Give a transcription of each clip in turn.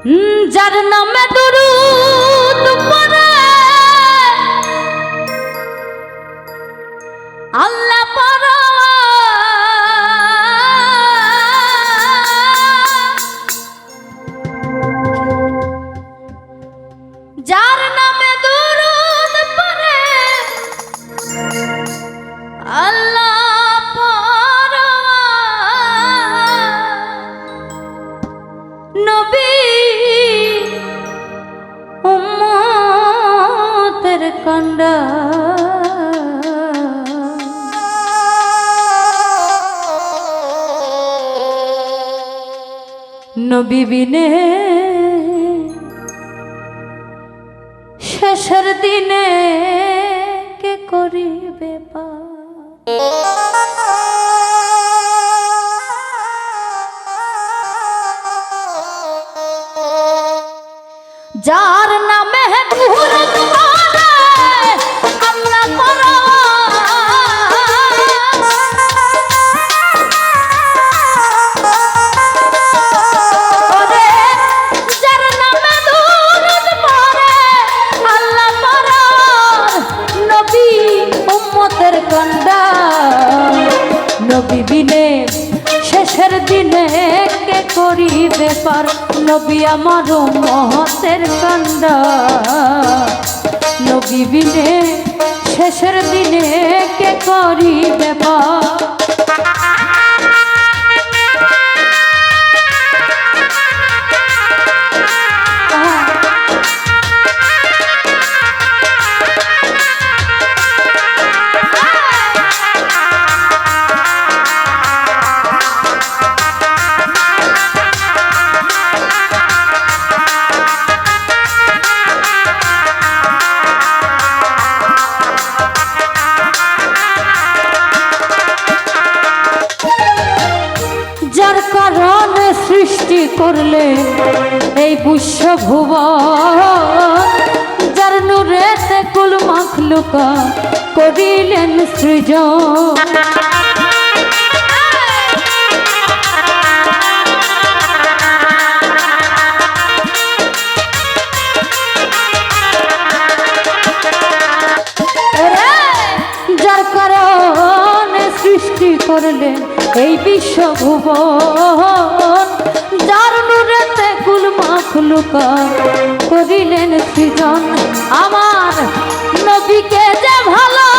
যার নামে দুরুদ আল্লাহ যার নামে আল্লাহ উম্মতের কন্ডা। নবী বিনে করিবে পার নবী আমার মহতের কান্ডা নবী বিনে শেষের দিনে কে করিবে পার? এই বিশ্ব ভুবন, যার নূরেতে কুল মাখলুকা করিলেন সৃজন। যার কারণে সৃষ্টি করলেন এই বিশ্ব ভুবন, যার করিলেন সৃজন। আমার নবীকে যে ভালোবাসে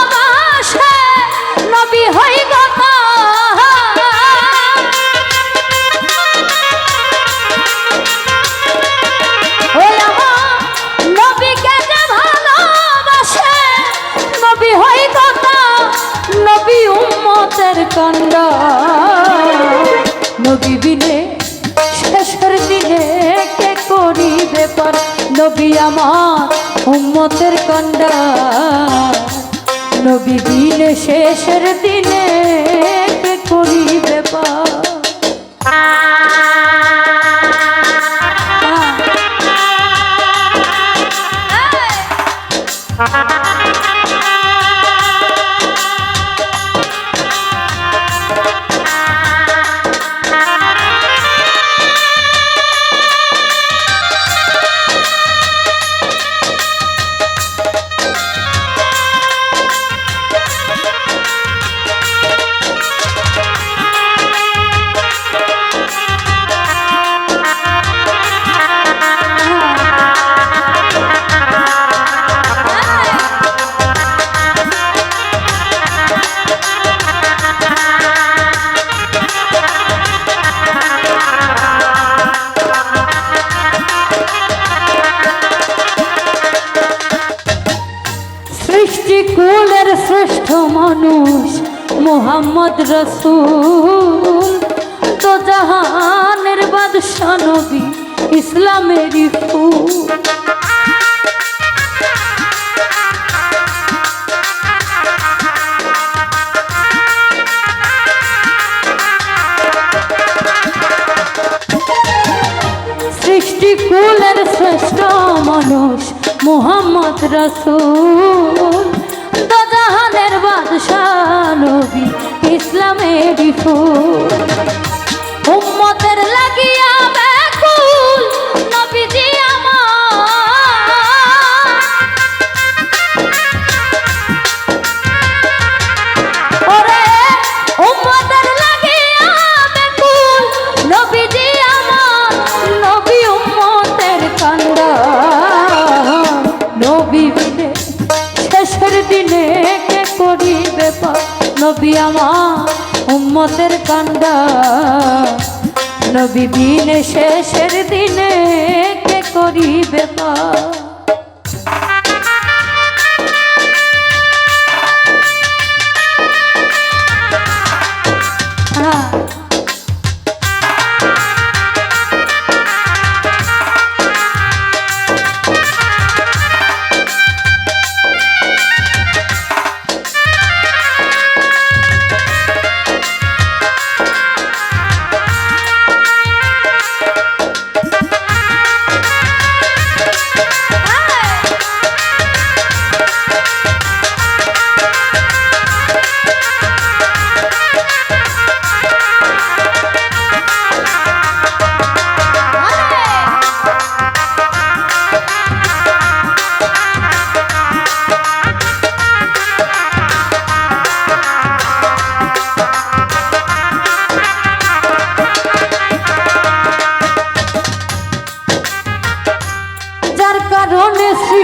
আমার উম্মতের কন্ডা নবী দিন শেষের দিনে করিবে পার সৃষ্টিকুলের মোহাম্মদ রসুল। তো জাহানের বাদশা নবী ইসলামেরই ফুল। সৃষ্টিকুলের শ্রেষ্ঠ মানুষ মোহাম্মদ রসুল। ইসলামে বিফু উম্মতের লাগিয়া ব্যাকুল নবীজি আমার। ওরে, উম্মতের লাগিয়া ব্যাকুল নবীজি আমার। নবী নবী আমার উম্মতের কান্দা। নবী বিনে শেষের দিনে কে করিবে পা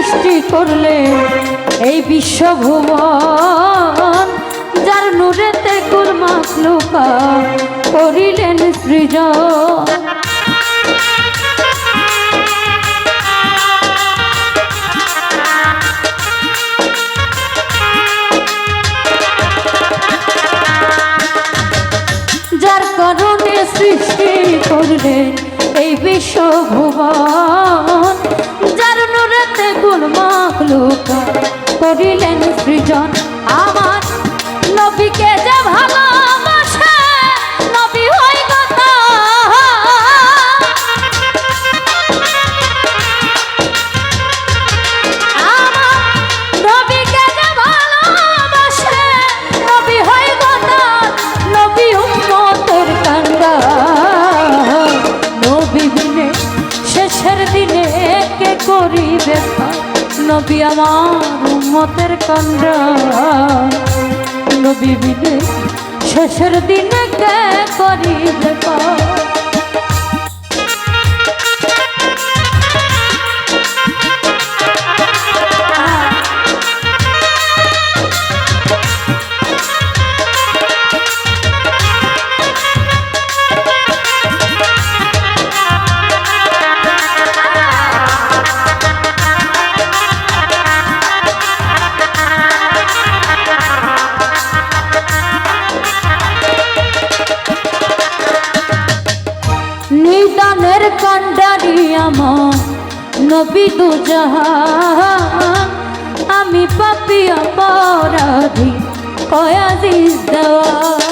সৃষ্টি করলে এই বিশ্বভুবন যার নূরেতে কুরমাস লুকা করিলেন কারণে সৃষ্টি করলেন এই বিশ্বভুবন করিলেন সৃজন। নবী আমার উম্মতের কান্দা নবী বিনে শেষের দিনে কে করিবে আমার নবী দুজাহান আমি পাপি অপরাধী কয়াদিস দেওয়া।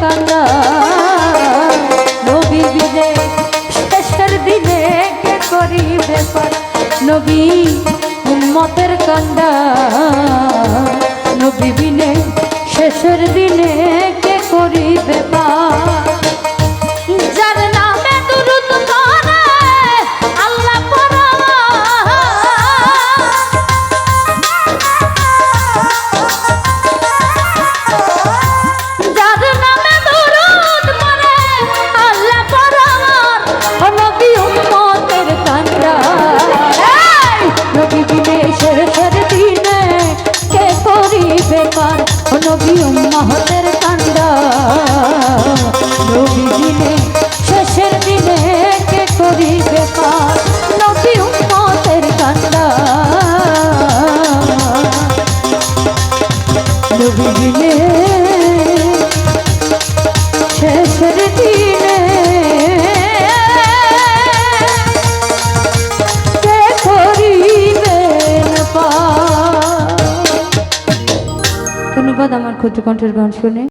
কান্দা নবী বিদে শেষের দিনে কে করিবে পার? নবী উম্মতের কান্দা নবী বিনে, শেষের দিনে কণ্ঠের গান শুনে